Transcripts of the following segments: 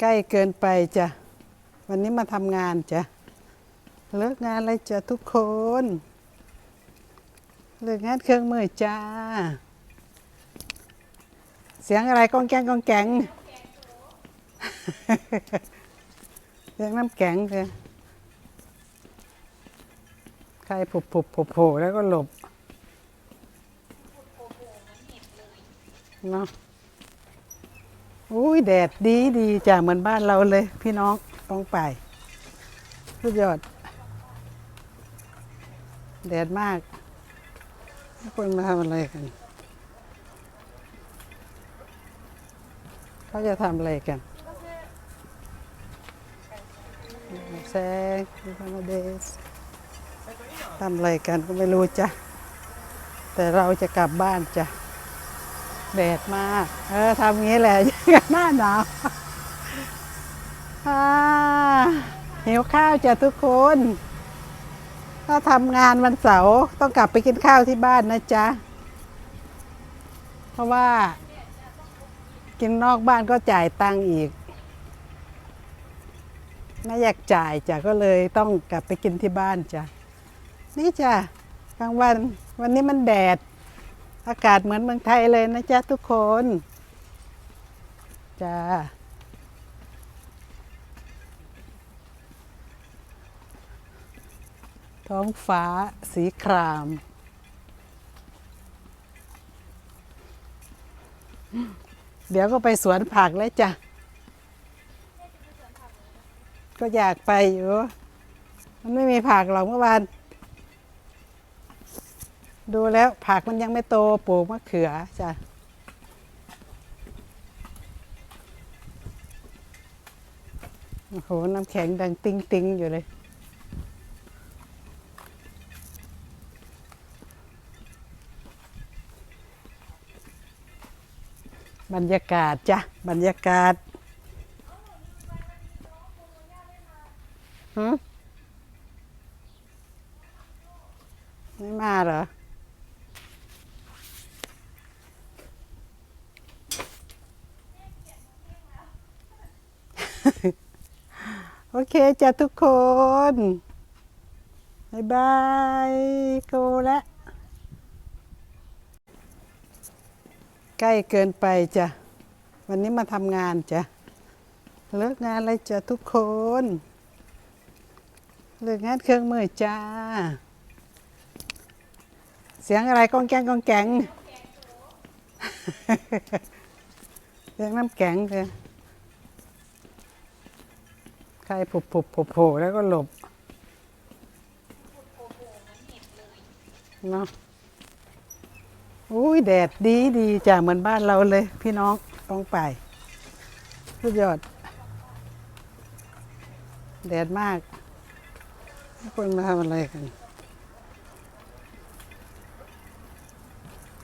ใกล้เกินไปจ้ะ วันนี้มาทำงานจ้ะ เลิกงานเลยจ้ะทุกคน เลิกงานเครื่องมือจ้า เสียงอะไรก้องแกงก้องแกงเสียงน้ำแข็งเลยใครผุบผุบผล่โผแล้วก็หลบเนาะ อุ้ยแดดดีดีจ้ะเหมือนบ้านเราเลย พี่น้องต้องไปสุดยอด แดดมากคนมาทำอะไรกัน เขาจะทำอะไรกันแซงคานาเดสทำอะไรกันก็ไม่รู้จ้ะ แต่เราจะกลับบ้านจ้ะ แดดมาก เออทำงี้แหละหน้าหนาวหิวข้าวจ้ะทุกคน ถ้าทำงานวันเสาร์ต้องกลับไปกินข้าวที่บ้านนะจ๊ะ เพราะว่า กินนอกบ้านก็จ่ายตังค์อีกไม่อยากจ่ายจ้ะก็เลยต้องกลับไปกินที่บ้านจ้ะนี่จ้ะกลางวันวันนี้มันแดด อากาศเหมือนเมืองไทยเลยนะจ๊ะทุกคนจ้าท้องฟ้าสีคราม เดี๋ยวก็ไปสวนผักแล้วจ้ะ ก็อยากไปอยู่ มันไม่มีผักหรอกเมื่อวาน ดูแล้วผักมันยังไม่โตปลูกมะเขือจ้ะโอ้โห น้ำแข็งดังติ้งติงๆอยู่เลย บรรยากาศจ้ะ บรรยากาศหืมไม่มาเหรอ โอเคจ้ะทุกคนบายบายโกแล้วใกล้เกินไปจ้ะ วันนี้มาทำงานจ้ะ เลิกงานเลยจ้ะทุกคน เลิกงานเครื่องมือจ้า เสียงอะไรก้องแกงก้องแกง เสียงน้ำแข็งเลย ใครผุบผุบผล่โผแล้วก็หลบเนาะอุ้ยแดดดีดีจ้ะเหมือนบ้านเราเลย พี่น้องต้องไปสุดยอด แดดมากคนมาทำอะไรกัน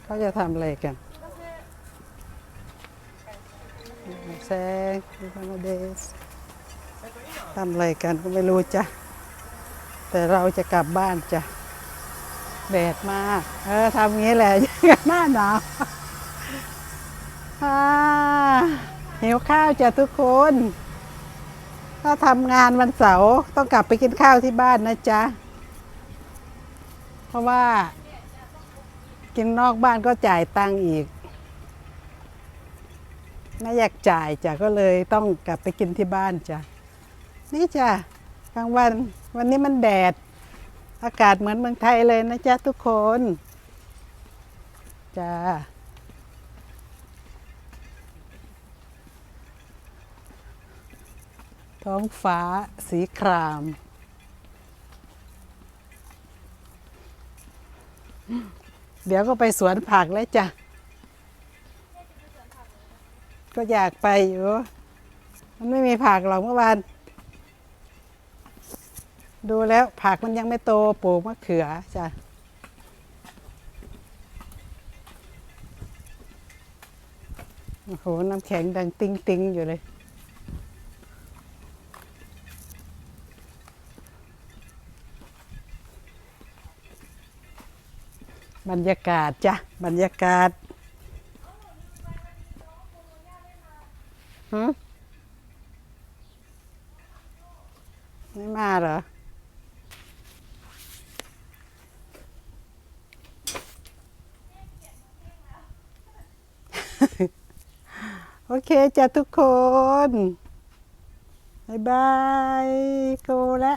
เขาจะทำอะไรกันแซงคานาเดส ทำอะไรกันก็ไม่รู้จ้ะ แต่เราจะกลับบ้านจ้ะ แดดมาก เออทำงี้แหละหน้าหนาวอ่าหิวข้าวจ้ะทุกคน ถ้าทำงานวันเสาร์ต้องกลับไปกินข้าวที่บ้านนะจ๊ะ เพราะว่า กินนอกบ้านก็จ่ายตังค์อีกไม่อยากจ่ายจ้ะก็เลยต้องกลับไปกินที่บ้านจ้ะ นี่จ้ะกลางวันวันนี้มันแดด อากาศเหมือนเมืองไทยเลยนะจ๊ะทุกคนจ้าท้องฟ้าสีคราม เดี๋ยวก็ไปสวนผักแล้วจ้ะ ก็อยากไปอยู่ มันไม่มีผักหรอกเมื่อวาน ดูแล้วผักมันยังไม่โตปลูกมะเขือจ้ะโอ้โห น้ำแข็งดังติ้งติงๆอยู่เลยบรรยากาศจ้ะบรรยากาศหืมไม่มาเหรอ โอเคจ้ะทุกคน บ๊ายบายโกและ